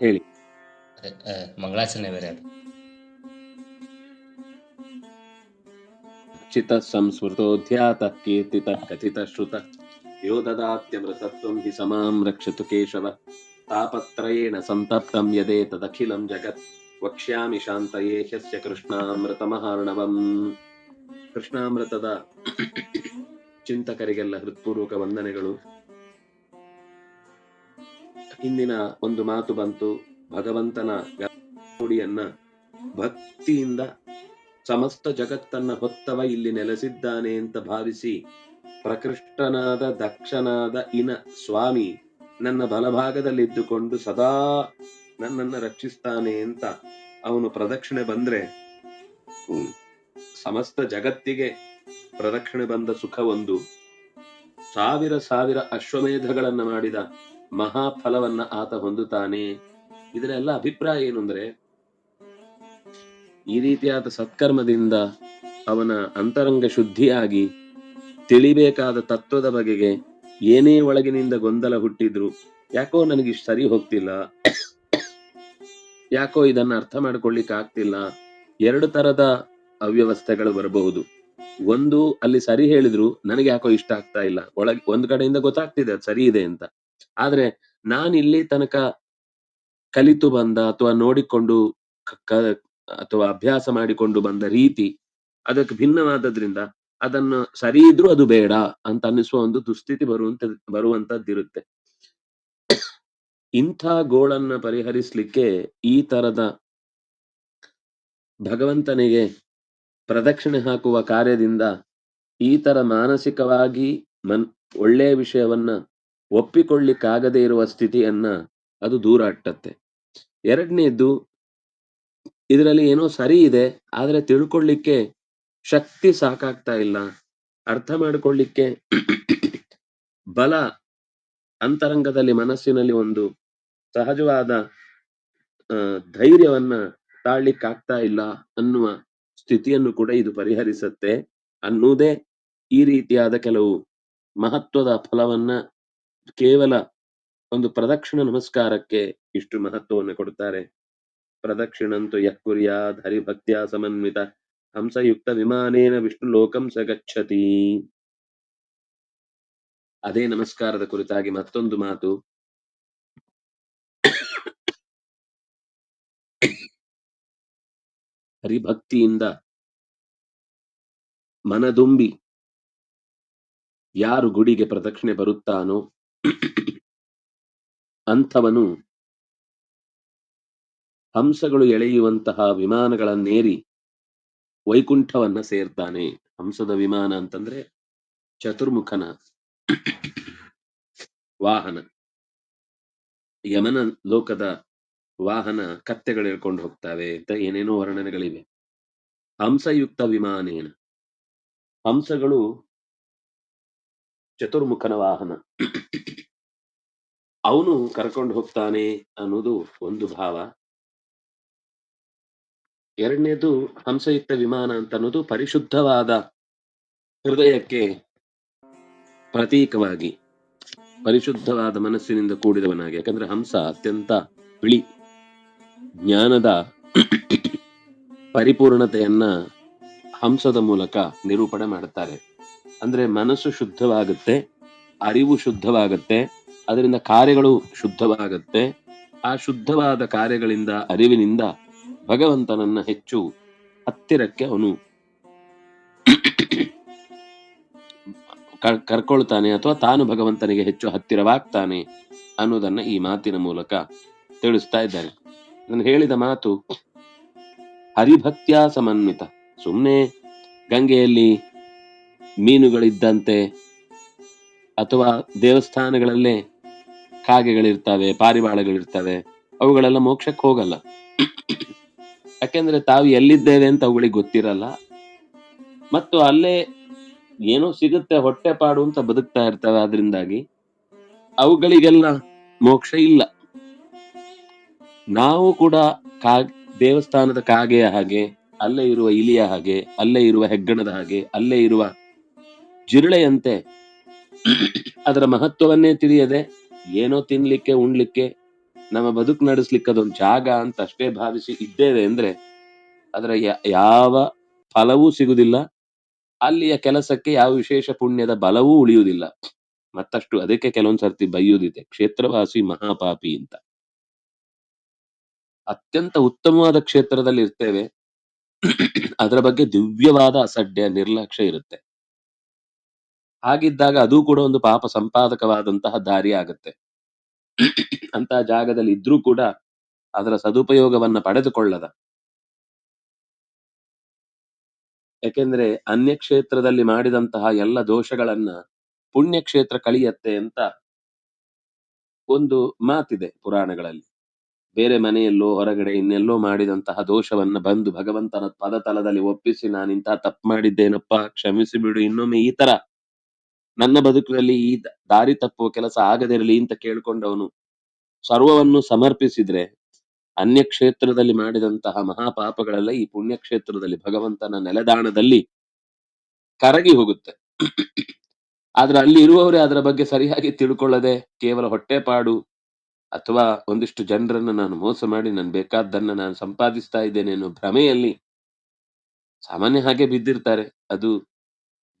ಹೇಳಿ. ಮಂಗಳಾಚರಣೆ ಬೇರೆ ಅದು. ಚಿತ ಸಂಸ್ಮೃತೋಧ್ಯಾತ ಕೀರ್ತಿತ ಕಥಿತ ಶ್ರುತ. ಯೋ ದದಾತ್ಯಮೃತತ್ವಂ ಹಿ ಸಮಾಂ ರಕ್ಷತು ಕೇಶವ. ತಾಪತ್ರಯೇಣ ಸಂತಪ್ತಂ ಯದೇ ತದಖಿಲಂ ಜಗತ್. ವಕ್ಷ್ಯಾಮಿ ಶಾಂತಯೇ ಹ್ಯಸ್ಯ ಕೃಷ್ಣಾಮೃತಮಹಾರ್ಣವಂ. ಕೃಷ್ಣಾಮೃತದ ಚಿಂತಕರಿಗೆಲ್ಲ ಹೃತ್ಪೂರ್ವಕ ವಂದನೆಗಳು. ಇಂದಿನ ಒಂದು ಮಾತು ಬಂತು, ಭಗವಂತನ ಗುಡಿಯನ್ನ ಭಕ್ತಿಯಿಂದ ಸಮಸ್ತ ಜಗತ್ತನ್ನ ಹೊತ್ತವ ಇಲ್ಲಿ ನೆಲೆಸಿದ್ದಾನೆ ಅಂತ ಭಾವಿಸಿ ಪ್ರಕೃಷ್ಟನಾದ ದಕ್ಷನಾದ ಇನ ಸ್ವಾಮಿ ನನ್ನ ಬಲಭಾಗದಲ್ಲಿದ್ದುಕೊಂಡು ಸದಾ ನನ್ನನ್ನ ರಕ್ಷಿಸ್ತಾನೆ ಅಂತ ಅವನು ಪ್ರದಕ್ಷಿಣೆ ಬಂದ್ರೆ ಸಮಸ್ತ ಜಗತ್ತಿಗೆ ಪ್ರದಕ್ಷಿಣೆ ಬಂದ ಸುಖ ಒಂದು ಸಾವಿರ ಸಾವಿರ ಅಶ್ವಮೇಧಗಳನ್ನ ಮಾಡಿದ ಮಹಾಫಲವನ್ನ ಆತ ಹೊಂದುತ್ತಾನೆ. ಇದರ ಎಲ್ಲ ಅಭಿಪ್ರಾಯ ಏನು ಅಂದ್ರೆ, ಈ ರೀತಿಯಾದ ಸತ್ಕರ್ಮದಿಂದ ಅವನ ಅಂತರಂಗ ಶುದ್ಧಿಯಾಗಿ ತಿಳಿಬೇಕಾದ ತತ್ವದ ಬಗೆಗೆ ಏನೇ ಒಳಗಿನಿಂದ ಗೊಂದಲ ಹುಟ್ಟಿದ್ರು ಯಾಕೋ ನನಗೆ ಸರಿ ಹೋಗ್ತಿಲ್ಲ, ಯಾಕೋ ಇದನ್ನ ಅರ್ಥ ಮಾಡ್ಕೊಳ್ಳಿಕ್ ಆಗ್ತಿಲ್ಲ, ಎರಡು ತರದ ಅವ್ಯವಸ್ಥೆಗಳು ಬರಬಹುದು. ಒಂದು ಅಲ್ಲಿ ಸರಿ ಹೇಳಿದ್ರು ನನಗೆ ಯಾಕೋ ಇಷ್ಟ ಆಗ್ತಾ ಇಲ್ಲ, ಒಳಗೆ ಒಂದ್ ಕಡೆಯಿಂದ ಗೊತ್ತಾಗ್ತಿದೆ ಅದು ಸರಿ ಇದೆ ಅಂತ. ಆದ್ರೆ ನಾನು ಇಲ್ಲಿ ತನಕ ಕಲಿತು ಬಂದ ಅಥವಾ ನೋಡಿಕೊಂಡು ಅಥವಾ ಅಭ್ಯಾಸ ಮಾಡಿಕೊಂಡು ಬಂದ ರೀತಿ ಅದಕ್ಕೆ ಭಿನ್ನವಾದದ್ರಿಂದ ಅದನ್ನು ಸರಿ ಇದ್ರೂ ಅದು ಬೇಡ ಅಂತ ಅನ್ನಿಸುವ ಒಂದು ದುಸ್ಥಿತಿ ಬರುವಂತ, ಬರುವಂತದ್ದಿರುತ್ತೆ. ಇಂಥ ಗೋಳನ್ನ ಪರಿಹರಿಸ್ಲಿಕ್ಕೆ ಈ ತರದ ಭಗವಂತನಿಗೆ ಪ್ರದಕ್ಷಿಣೆ ಹಾಕುವ ಕಾರ್ಯದಿಂದ ಈ ತರ ಮಾನಸಿಕವಾಗಿ ಮನ್ ಒಳ್ಳೆಯ ವಿಷಯವನ್ನ ಒಪ್ಪಿಕೊಳ್ಳಿಕ್ಕಾಗದೇ ಇರುವ ಸ್ಥಿತಿಯನ್ನ ಅದು ದೂರ ಅಟ್ಟತ್ತೆ. ಎರಡನೇದ್ದು, ಇದರಲ್ಲಿ ಏನೋ ಸರಿ ಇದೆ, ಆದ್ರೆ ತಿಳ್ಕೊಳ್ಳಿಕ್ಕೆ ಶಕ್ತಿ ಸಾಕಾಗ್ತಾ ಇಲ್ಲ. ಅರ್ಥ ಮಾಡಿಕೊಳ್ಳಿಕ್ಕೆ ಬಲ ಅಂತರಂಗದಲ್ಲಿ ಮನಸ್ಸಿನಲ್ಲಿ ಒಂದು ಸಹಜವಾದ ಧೈರ್ಯವನ್ನ ತಾಳ್ಲಿಕ್ಕಾಗ್ತಾ ಇಲ್ಲ ಅನ್ನುವ ಸ್ಥಿತಿಯನ್ನು ಕೂಡ ಇದು ಪರಿಹರಿಸುತ್ತೆ ಅನ್ನುವುದೇ ಈ ರೀತಿಯಾದ ಕೆಲವು ಮಹತ್ವದ ಫಲವನ್ನ ಕೇವಲ ಒಂದು ಪ್ರದಕ್ಷಿಣ ನಮಸ್ಕಾರಕ್ಕೆ ಇಷ್ಟು ಮಹತ್ವವನ್ನು ಕೊಡ್ತಾರೆ ಪ್ರದಕ್ಷಿಣಂತು ಯಃ ಕುರ್ಯಾದ್ ಹರಿಭಕ್ತ್ಯ ಸಮನ್ವಿತ ಹಂಸಯುಕ್ತ ವಿಮಾನೇನ ವಿಷ್ಣು ಲೋಕಂ ಸ ಅದೇ ನಮಸ್ಕಾರದ ಕುರಿತಾಗಿ ಮತ್ತೊಂದು ಮಾತು. ಹರಿಭಕ್ತಿಯಿಂದ ಮನದುಂಬಿ ಯಾರು ಗುಡಿಗೆ ಪ್ರದಕ್ಷಿಣೆ ಬರುತ್ತಾನೋ ಅಂಥವನು ಹಂಸಗಳು ಎಳೆಯುವಂತಹ ವಿಮಾನಗಳನ್ನೇರಿ ವೈಕುಂಠವನ್ನ ಸೇರ್ತಾನೆ. ಹಂಸದ ವಿಮಾನ ಅಂತಂದ್ರೆ ಚತುರ್ಮುಖನ ವಾಹನ. ಯಮನ ಲೋಕದ ವಾಹನ ಕತ್ತೆಗಳು ಹೇಳ್ಕೊಂಡು ಹೋಗ್ತವೆ ಅಂತ ಏನೇನೋ ವರ್ಣನೆಗಳಿವೆ. ಹಂಸಯುಕ್ತ ವಿಮಾನೇನ. ಹಂಸಗಳು ಚತುರ್ಮುಖನ ವಾಹನ. ಅವನು ಕರ್ಕೊಂಡು ಹೋಗ್ತಾನೆ ಅನ್ನೋದು ಒಂದು ಭಾವ. ಎರಡನೇದು ಹಂಸಯುಕ್ತ ವಿಮಾನ ಅಂತ ಅನ್ನೋದು ಪರಿಶುದ್ಧವಾದ ಹೃದಯಕ್ಕೆ ಪ್ರತೀಕವಾಗಿ, ಪರಿಶುದ್ಧವಾದ ಮನಸ್ಸಿನಿಂದ ಕೂಡಿದವನಾಗಿ. ಯಾಕಂದ್ರೆ ಹಂಸ ಅತ್ಯಂತ ಬಿಳಿ, ಜ್ಞಾನದ ಪರಿಪೂರ್ಣತೆಯನ್ನ ಹಂಸದ ಮೂಲಕ ನಿರೂಪಣೆ ಮಾಡುತ್ತಾರೆ ಅಂದ್ರೆ ಮನಸ್ಸು ಶುದ್ಧವಾಗುತ್ತೆ, ಅರಿವು ಶುದ್ಧವಾಗುತ್ತೆ, ಅದರಿಂದ ಕಾರ್ಯಗಳು ಶುದ್ಧವಾಗುತ್ತೆ. ಆ ಶುದ್ಧವಾದ ಕಾರ್ಯಗಳಿಂದ, ಅರಿವಿನಿಂದ ಭಗವಂತನನ್ನ ಹೆಚ್ಚು ಹತ್ತಿರಕ್ಕೆ ಅವನು ಕರ್- ಕರ್ಕೊಳ್ತಾನೆ ಅಥವಾ ತಾನು ಭಗವಂತನಿಗೆ ಹೆಚ್ಚು ಹತ್ತಿರವಾಗ್ತಾನೆ ಅನ್ನೋದನ್ನ ಈ ಮಾತಿನ ಮೂಲಕ ತಿಳಿಸ್ತಾ ಇದ್ದಾರೆ ನಾನು ಹೇಳಿದ ಮಾತು, ಹರಿಭಕ್ತಿಯ ಸಮನ್ವಿತ. ಸುಮ್ಮನೆ ಗಂಗೆಯಲ್ಲಿ ಮೀನುಗಳಿದ್ದಂತೆ ಅಥವಾ ದೇವಸ್ಥಾನಗಳಲ್ಲೇ ಕಾಗೆಗಳಿರ್ತವೆ, ಪಾರಿವಾಳಗಳಿರ್ತವೆ, ಅವುಗಳೆಲ್ಲ ಮೋಕ್ಷಕ್ಕೆ ಹೋಗಲ್ಲ. ಯಾಕೆಂದ್ರೆ ತಾವು ಎಲ್ಲಿದ್ದೇವೆ ಅಂತ ಅವುಗಳಿಗೆ ಗೊತ್ತಿರಲ್ಲ. ಮತ್ತು ಅಲ್ಲೇ ಏನೋ ಸಿಗುತ್ತೆ, ಹೊಟ್ಟೆ ಪಾಡು ಅಂತ ಬದುಕ್ತಾ ಇರ್ತವೆ. ಅದರಿಂದಾಗಿ ಅವುಗಳಿಗೆಲ್ಲ ಮೋಕ್ಷ ಇಲ್ಲ. ನಾವು ಕೂಡ ಕಾ, ದೇವಸ್ಥಾನದ ಕಾಗೆಯ ಹಾಗೆ, ಅಲ್ಲೇ ಇರುವ ಇಲಿಯ ಹಾಗೆ, ಅಲ್ಲೇ ಇರುವ ಹೆಗ್ಗಣದ ಹಾಗೆ, ಅಲ್ಲೇ ಇರುವ ಜಿರಳೆಯಂತೆ. ಅದರ ಮಹತ್ವವನ್ನೇ ತಿಳಿಯದೆ ಏನೋ ತಿನ್ಲಿಕ್ಕೆ, ಉಣ್ಲಿಕ್ಕೆ, ನಮ್ಮ ಬದುಕು ನಡೆಸ್ಲಿಕ್ಕೆ ಅದೊಂದು ಜಾಗ ಅಂತ ಅಷ್ಟೇ ಭಾವಿಸಿ ಇದ್ದೇವೆ ಅಂದ್ರೆ ಅದರ ಯಾವ ಫಲವೂ ಸಿಗುವುದಿಲ್ಲ ಅಲ್ಲಿಯ ಕೆಲಸಕ್ಕೆ ಯಾವ ವಿಶೇಷ ಪುಣ್ಯದ ಬಲವೂ ಉಳಿಯುವುದಿಲ್ಲ. ಮತ್ತಷ್ಟು ಅದಕ್ಕೆ ಕೆಲವೊಂದ್ ಸರ್ತಿ ಬೈಯುವುದಿದೆ ಕ್ಷೇತ್ರವಾಸಿ ಮಹಾಪಾಪಿ ಅಂತ. ಅತ್ಯಂತ ಉತ್ತಮವಾದ ಕ್ಷೇತ್ರದಲ್ಲಿ ಇರ್ತೇವೆ ಅದರ ಬಗ್ಗೆ ದಿವ್ಯವಾದ ಅಸಡ್ಡೆ ನಿರ್ಲಕ್ಷ್ಯ ಇರುತ್ತೆ. ಹಾಗಿದ್ದಾಗ ಅದು ಕೂಡ ಒಂದು ಪಾಪ ಸಂಪಾದಕವಾದಂತಹ ದಾರಿ ಆಗುತ್ತೆ. ಅಂತಹ ಜಾಗದಲ್ಲಿ ಇದ್ರೂ ಕೂಡ ಅದರ ಸದುಪಯೋಗವನ್ನ ಪಡೆದುಕೊಳ್ಳದ. ಯಾಕೆಂದ್ರೆ ಅನ್ಯ ಕ್ಷೇತ್ರದಲ್ಲಿ ಮಾಡಿದಂತಹ ಎಲ್ಲ ದೋಷಗಳನ್ನ ಪುಣ್ಯ ಕ್ಷೇತ್ರ ಕಳಿಯತ್ತೆ ಅಂತ ಒಂದು ಮಾತಿದೆ ಪುರಾಣಗಳಲ್ಲಿ. ಬೇರೆ ಮನೆಯಲ್ಲೋ ಹೊರಗಡೆ ಇನ್ನೆಲ್ಲೋ ಮಾಡಿದಂತಹ ದೋಷವನ್ನ ಬಂದು ಭಗವಂತನ ಪದತಲದಲ್ಲಿ ಒಪ್ಪಿಸಿ ನಾನು ತಪ್ಪು ಮಾಡಿದ್ದೇನಪ್ಪ, ಕ್ಷಮಿಸಿ ಬಿಡು, ಇನ್ನೊಮ್ಮೆ ಈ ತರ ನನ್ನ ಬದುಕಿನಲ್ಲಿ ಈ ದಾರಿ ತಪ್ಪುವ ಕೆಲಸ ಆಗದಿರಲಿ ಅಂತ ಕೇಳ್ಕೊಂಡವನು ಸರ್ವವನ್ನು ಸಮರ್ಪಿಸಿದ್ರೆ ಅನ್ಯ ಕ್ಷೇತ್ರದಲ್ಲಿ ಮಾಡಿದಂತಹ ಮಹಾಪಾಪಗಳೆಲ್ಲ ಈ ಪುಣ್ಯ ಕ್ಷೇತ್ರದಲ್ಲಿ ಭಗವಂತನ ನೆಲದಾಣದಲ್ಲಿ ಕರಗಿ ಹೋಗುತ್ತೆ. ಆದ್ರೆ ಅಲ್ಲಿ ಇರುವವರೇ ಅದರ ಬಗ್ಗೆ ಸರಿಯಾಗಿ ತಿಳ್ಕೊಳ್ಳದೆ ಕೇವಲ ಹೊಟ್ಟೆಪಾಡು ಅಥವಾ ಒಂದಿಷ್ಟು ಜನರನ್ನು ನಾನು ಮೋಸ ಮಾಡಿ ನಾನು ಬೇಕಾದ್ದನ್ನ ನಾನು ಸಂಪಾದಿಸ್ತಾ ಇದ್ದೇನೆ ಅನ್ನೋ ಭ್ರಮೆಯಲ್ಲಿ ಸಾಮಾನ್ಯ ಹಾಗೆ ಬಿದ್ದಿರ್ತಾರೆ. ಅದು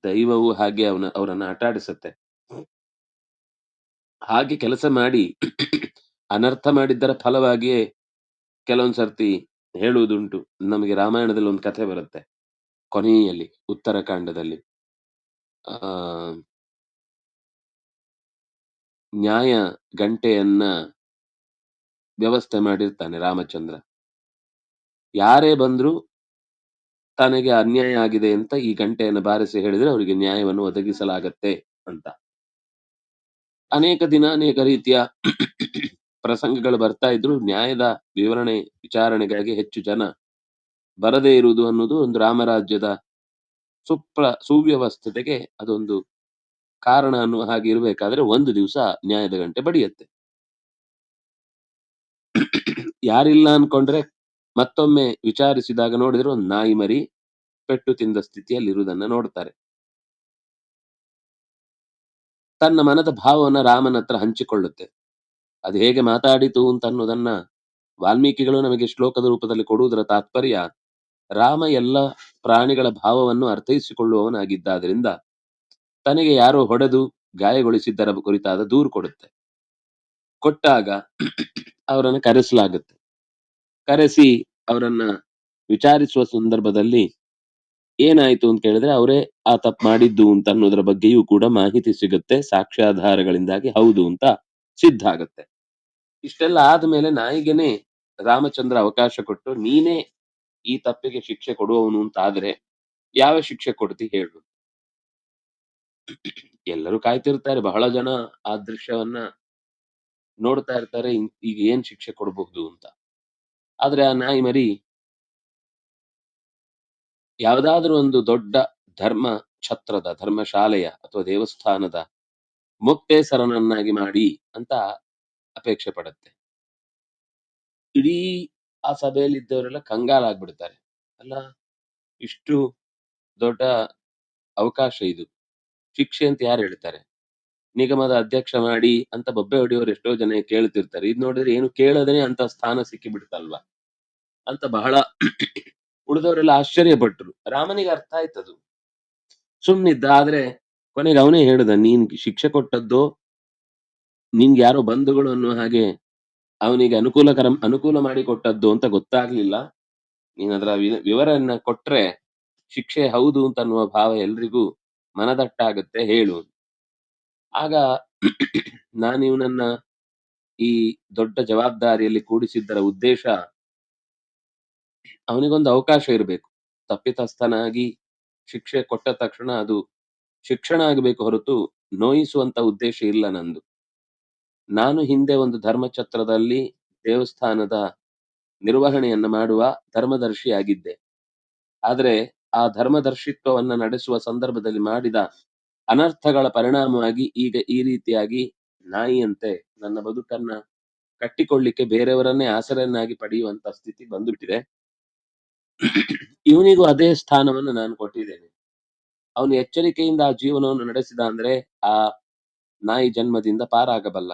ದೈವವು ಹಾಗೆ ಅವನ, ಅವರನ್ನ ಆಟಾಡಿಸುತ್ತೆ. ಹಾಗೆ ಕೆಲಸ ಮಾಡಿ ಅನರ್ಥ ಮಾಡಿದ್ದರ ಫಲವಾಗಿಯೇ ಕೆಲವೊಂದ್ ಸರ್ತಿ ಹೇಳುವುದುಂಟು. ನಮಗೆ ರಾಮಾಯಣದಲ್ಲಿ ಒಂದು ಕಥೆ ಬರುತ್ತೆ. ಕೊನೆಯಲ್ಲಿ ಉತ್ತರಕಾಂಡದಲ್ಲಿ ಆ, ನ್ಯಾಯ ಗಂಟೆಯನ್ನ ವ್ಯವಸ್ಥೆ ಮಾಡಿರ್ತಾನೆ ರಾಮಚಂದ್ರ. ಯಾರೇ ಬಂದ್ರು ತನಗೆ ಅನ್ಯಾಯ ಆಗಿದೆ ಅಂತ ಈ ಗಂಟೆಯನ್ನು ಬಾರಿಸಿ ಹೇಳಿದ್ರೆ ಅವರಿಗೆ ನ್ಯಾಯವನ್ನು ಒದಗಿಸಲಾಗತ್ತೆ ಅಂತ. ಅನೇಕ ದಿನ ಅನೇಕ ರೀತಿಯ ಪ್ರಸಂಗಗಳು ಬರ್ತಾ ಇದ್ರು ನ್ಯಾಯದ ವಿವರಣೆ, ವಿಚಾರಣೆಗಾಗಿ ಹೆಚ್ಚು ಜನ ಬರದೇ ಇರುವುದು ಅನ್ನೋದು ಒಂದು ರಾಮರಾಜ್ಯದ ಸುಪ್ರ ಸುವ್ಯವಸ್ಥತೆಗೆ ಅದೊಂದು ಕಾರಣ ಅನ್ನುವ ಹಾಗೆ ಇರಬೇಕಾದ್ರೆ ಒಂದು ದಿವಸ ನ್ಯಾಯದ ಗಂಟೆ ಬಡಿಯತ್ತೆ. ಯಾರಿಲ್ಲ ಅನ್ಕೊಂಡ್ರೆ ಮತ್ತೊಮ್ಮೆ ವಿಚಾರಿಸಿದಾಗ ನೋಡಿದ್ರೆ ಒಂದು ನಾಯಿ ಮರಿ ಪೆಟ್ಟು ತಿಂದ ಸ್ಥಿತಿಯಲ್ಲಿ ಇರುವುದನ್ನು ನೋಡ್ತಾರೆ ತನ್ನ ಮನದ ಭಾವವನ್ನು ರಾಮನ ಹತ್ರ ಹಂಚಿಕೊಳ್ಳುತ್ತೆ. ಅದು ಹೇಗೆ ಮಾತಾಡಿತು ಅಂತ ಅನ್ನೋದನ್ನ ವಾಲ್ಮೀಕಿಗಳು ನಮಗೆ ಶ್ಲೋಕದ ರೂಪದಲ್ಲಿ ಕೊಡುವುದರ ತಾತ್ಪರ್ಯ ರಾಮ ಎಲ್ಲ ಪ್ರಾಣಿಗಳ ಭಾವವನ್ನು ಅರ್ಥೈಸಿಕೊಳ್ಳುವವನಾಗಿದ್ದಾದ್ರಿಂದ ತನಗೆ ಯಾರೋ ಹೊಡೆದು ಗಾಯಗೊಳಿಸಿದ್ದರ ಕುರಿತಾದ ದೂರು ಕೊಡುತ್ತೆ. ಕೊಟ್ಟಾಗ ಅವರನ್ನು ಕರೆಸಲಾಗುತ್ತೆ. ಕರೆಸಿ ಅವರನ್ನ ವಿಚಾರಿಸುವ ಸಂದರ್ಭದಲ್ಲಿ ಏನಾಯ್ತು ಅಂತ ಕೇಳಿದ್ರೆ ಅವರೇ ಆ ತಪ್ಪು ಮಾಡಿದ್ದು ಅಂತ ಅನ್ನೋದ್ರ ಬಗ್ಗೆಯೂ ಕೂಡ ಮಾಹಿತಿ ಸಿಗುತ್ತೆ, ಸಾಕ್ಷ್ಯಾಧಾರಗಳಿಂದಾಗಿ ಹೌದು ಅಂತ ಸಿದ್ಧ ಆಗತ್ತೆ. ಇಷ್ಟೆಲ್ಲ ಆದ್ಮೇಲೆ ನಾಯಿಗೆನೆ ರಾಮಚಂದ್ರ ಅವಕಾಶ ಕೊಟ್ಟು, ನೀನೇ ಈ ತಪ್ಪಿಗೆ ಶಿಕ್ಷೆ ಕೊಡುವವನು ಅಂತ ಆದ್ರೆ ಯಾವ ಶಿಕ್ಷೆ ಕೊಡ್ತಿ ಹೇಳು ಎಲ್ಲರೂ ಕಾಯ್ತಿರ್ತಾರೆ, ಬಹಳ ಜನ ಆ ದೃಶ್ಯವನ್ನ ನೋಡ್ತಾ ಇರ್ತಾರೆ ಈಗ ಏನ್ ಶಿಕ್ಷೆ ಕೊಡಬಹುದು ಅಂತ. ಆದ್ರೆ ಆ ನಾಯಿ ಮರಿ ಯಾವ್ದಾದ್ರೂ ಒಂದು ದೊಡ್ಡ ಧರ್ಮ ಛತ್ರದ, ಧರ್ಮಶಾಲೆಯ ಅಥವಾ ದೇವಸ್ಥಾನದ ಮುಕ್ತೇಸರನನ್ನಾಗಿ ಮಾಡಿ ಅಂತ ಅಪೇಕ್ಷೆ ಪಡುತ್ತೆ. ಇಡೀ ಆ ಸಭೆಯಲ್ಲಿ ಇದ್ದವರೆಲ್ಲ ಕಂಗಾಲಾಗ್ಬಿಡ್ತಾರೆ. ಅಲ್ಲ, ಇಷ್ಟು ದೊಡ್ಡ ಅವಕಾಶ ಇದು. ಶಿಕ್ಷೆ ಅಂತ ಯಾರು ಹೇಳ್ತಾರೆ? ನಿಗಮದ ಅಧ್ಯಕ್ಷ ಮಾಡಿ ಅಂತ ಬೊಬ್ಬೆ ಹೊಡೆಯೋರು ಎಷ್ಟೋ ಜನ ಕೇಳ್ತಿರ್ತಾರೆ. ಇದ್ ನೋಡಿದ್ರೆ ಏನು ಕೇಳದೇನೆ ಅಂತ ಸ್ಥಾನ ಸಿಕ್ಕಿ ಬಿಡ್ತಲ್ವಾ ಅಂತ ಬಹಳ ಉಳಿದವರೆಲ್ಲ ಆಶ್ಚರ್ಯಪಟ್ರು. ರಾಮನಿಗೆ ಅರ್ಥ ಆಯ್ತದು. ಸುಮ್ನಿದ್ದ, ಆದ್ರೆ ಕೊನೆಗೆ ಅವನೇ ಹೇಳ್ದ, ನೀನ್ ಶಿಕ್ಷೆ ಕೊಟ್ಟದ್ದು ನಿನ್ಗೆ ಯಾರೋ ಬಂಧುಗಳು ಅನ್ನೋ ಹಾಗೆ ಅವನಿಗೆ ಅನುಕೂಲಕರ, ಅನುಕೂಲ ಮಾಡಿ ಕೊಟ್ಟದ್ದು ಅಂತ ಗೊತ್ತಾಗ್ಲಿಲ್ಲ. ನೀನ್ ಅದರ ವಿವರನ್ನ ಕೊಟ್ರೆ ಶಿಕ್ಷೆ ಹೌದು ಅಂತ ಅನ್ನುವ ಭಾವ ಎಲ್ರಿಗೂ ಮನದಟ್ಟಾಗುತ್ತೆ, ಹೇಳು ಆಗ ನಾನು ಇವನನ್ನ ಈ ದೊಡ್ಡ ಜವಾಬ್ದಾರಿಯಲ್ಲಿ ಕೂಡಿಸಿದ್ದರ ಉದ್ದೇಶ ಅವನಿಗೊಂದು ಅವಕಾಶ ಇರಬೇಕು. ತಪ್ಪಿತಸ್ಥನಾಗಿ ಶಿಕ್ಷೆ ಕೊಟ್ಟ ತಕ್ಷಣ ಅದು ಶಿಕ್ಷಣ ಆಗಬೇಕು ಹೊರತು ನೋಯಿಸುವಂತ ಉದ್ದೇಶ ಇಲ್ಲ ನಂದು. ನಾನು ಹಿಂದೆ ಒಂದು ಧರ್ಮಛತ್ರದಲ್ಲಿ ದೇವಸ್ಥಾನದ ನಿರ್ವಹಣೆಯನ್ನು ಮಾಡುವ ಧರ್ಮದರ್ಶಿಯಾಗಿದ್ದೆ. ಆದರೆ ಆ ಧರ್ಮದರ್ಶಿತ್ವವನ್ನ ನಡೆಸುವ ಸಂದರ್ಭದಲ್ಲಿ ಮಾಡಿದ ಅನರ್ಥಗಳ ಪರಿಣಾಮವಾಗಿ ಈಗ ಈ ರೀತಿಯಾಗಿ ನಾಯಿಯಂತೆ ನನ್ನ ಬದುಕನ್ನ ಕಟ್ಟಿಕೊಳ್ಳಿಕ್ಕೆ ಬೇರೆಯವರನ್ನೇ ಆಸರೆಯನ್ನಾಗಿ ಪಡೆಯುವಂತ ಸ್ಥಿತಿ ಬಂದುಬಿಟ್ಟಿದೆ. ಇವನಿಗೂ ಅದೇ ಸ್ಥಾನವನ್ನು ನಾನು ಕೊಟ್ಟಿದ್ದೇನೆ. ಅವನು ಎಚ್ಚರಿಕೆಯಿಂದ ಆ ಜೀವನವನ್ನು ನಡೆಸಿದ ಅಂದ್ರೆ ಆ ನಾಯಿ ಜನ್ಮದಿಂದ ಪಾರಾಗಬಲ್ಲ.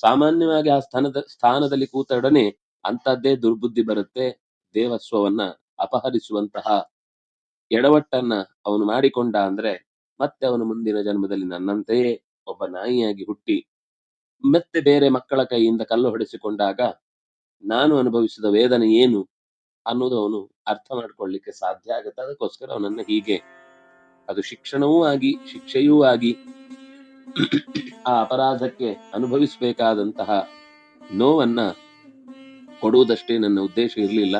ಸಾಮಾನ್ಯವಾಗಿ ಆ ಸ್ಥಾನದ, ಸ್ಥಾನದಲ್ಲಿ ಕೂತೊಡನೆ ಅಂತದ್ದೇ ದುರ್ಬುದ್ಧಿ ಬರುತ್ತೆ. ದೇವಸ್ವವನ್ನ ಅಪಹರಿಸುವಂತಹ ಎಡವಟ್ಟನ್ನ ಅವನು ಮಾಡಿಕೊಂಡ ಅಂದ್ರೆ ಮತ್ತೆ ಅವನು ಮುಂದಿನ ಜನ್ಮದಲ್ಲಿ ನನ್ನಂತೆಯೇ ಒಬ್ಬ ನಾಯಿಯಾಗಿ ಹುಟ್ಟಿ, ಮತ್ತೆ ಬೇರೆ ಮಕ್ಕಳ ಕೈಯಿಂದ ಕಲ್ಲು ಹೊಡೆಸಿಕೊಂಡಾಗ ನಾನು ಅನುಭವಿಸಿದ ವೇದನೆ ಏನು ಅನ್ನೋದು ಅವನು ಅರ್ಥ ಮಾಡ್ಕೊಳ್ಳಿಕ್ಕೆ ಸಾಧ್ಯ ಆಗುತ್ತೆ. ಅದಕ್ಕೋಸ್ಕರ ಅವನನ್ನ ಹೀಗೆ, ಅದು ಶಿಕ್ಷಣವೂ ಆಗಿ, ಶಿಕ್ಷೆಯೂ ಆಗಿ ಆ ಅಪರಾಧಕ್ಕೆ ಅನುಭವಿಸಬೇಕಾದಂತಹ ನೋವನ್ನ ಕೊಡುವುದಷ್ಟೇ ನನ್ನ ಉದ್ದೇಶ ಇರಲಿಲ್ಲ.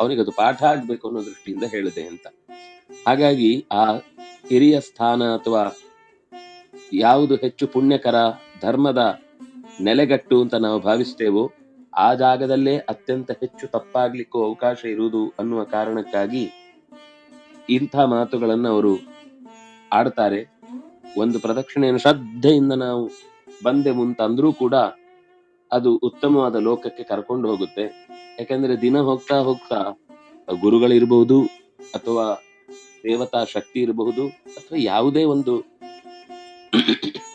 ಅವನಿಗೆ ಅದು ಪಾಠ ಆಗ್ಬೇಕು ಅನ್ನೋ ದೃಷ್ಟಿಯಿಂದ ಹೇಳಿದೆ ಅಂತ. ಹಾಗಾಗಿ ಆ ಹಿರಿಯ ಸ್ಥಾನ ಅಥವಾ ಯಾವುದು ಹೆಚ್ಚು ಪುಣ್ಯಕರ ಧರ್ಮದ ನೆಲೆಗಟ್ಟು ಅಂತ ನಾವು ಭಾವಿಸ್ತೇವೋ, ಆ ಜಾಗದಲ್ಲೇ ಅತ್ಯಂತ ಹೆಚ್ಚು ತಪ್ಪಾಗ್ಲಿಕ್ಕೂ ಅವಕಾಶ ಇರುವುದು ಅನ್ನುವ ಕಾರಣಕ್ಕಾಗಿ ಇಂಥ ಮಾತುಗಳನ್ನು ಅವರು ಆಡ್ತಾರೆ. ಒಂದು ಪ್ರದಕ್ಷಿಣೆಯನ್ನು ಶ್ರದ್ಧೆಯಿಂದ ನಾವು ಬಂದೆ ಮುಂತಂದ್ರೂ ಕೂಡ ಅದು ಉತ್ತಮವಾದ ಲೋಕಕ್ಕೆ ಕರ್ಕೊಂಡು ಹೋಗುತ್ತೆ. ಯಾಕಂದ್ರೆ ದಿನ ಹೋಗ್ತಾ ಹೋಗ್ತಾ ಗುರುಗಳಿರ್ಬಹುದು ಅಥವಾ ದೇವತಾ ಶಕ್ತಿ ಇರಬಹುದು ಅಥವಾ ಯಾವುದೇ ಒಂದು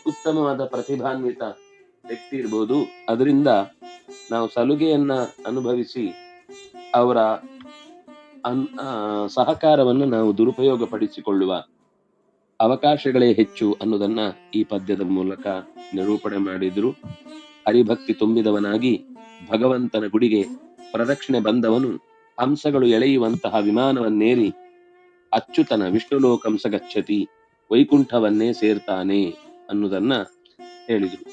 ಉತ್ತಮವಾದ ಪ್ರತಿಭಾನ್ವಿತ ವ್ಯಕ್ತಿ ಇರಬಹುದು. ಅದರಿಂದ ನಾವು ಸಲುಗೆಯನ್ನ ಅನುಭವಿಸಿ ಅವರ ಅನ್- ಸಹಕಾರವನ್ನು ನಾವು ದುರುಪಯೋಗ ಪಡಿಸಿಕೊಳ್ಳುವ ಅವಕಾಶಗಳೇ ಹೆಚ್ಚು ಅನ್ನೋದನ್ನ ಈ ಪದ್ಯದ ಮೂಲಕ ನಿರೂಪಣೆ ಮಾಡಿದ್ರು. ಹರಿಭಕ್ತಿ ತುಂಬಿದವನಾಗಿ ಭಗವಂತನ ಗುಡಿಗೆ ಪ್ರದಕ್ಷಿಣೆ ಬಂದವನು ಹಂಸಗಳು ಎಳೆಯುವಂತಹ ವಿಮಾನವನ್ನೇರಿ ಅಚ್ಯುತನ ವಿಷ್ಣುಲೋಕಂ ಗಚ್ಚತಿ ವೈಕುಂಠವನ್ನೇ ಸೇರ್ತಾನೆ ಅನ್ನುದನ್ನ ಹೇಳಿದ್ರು.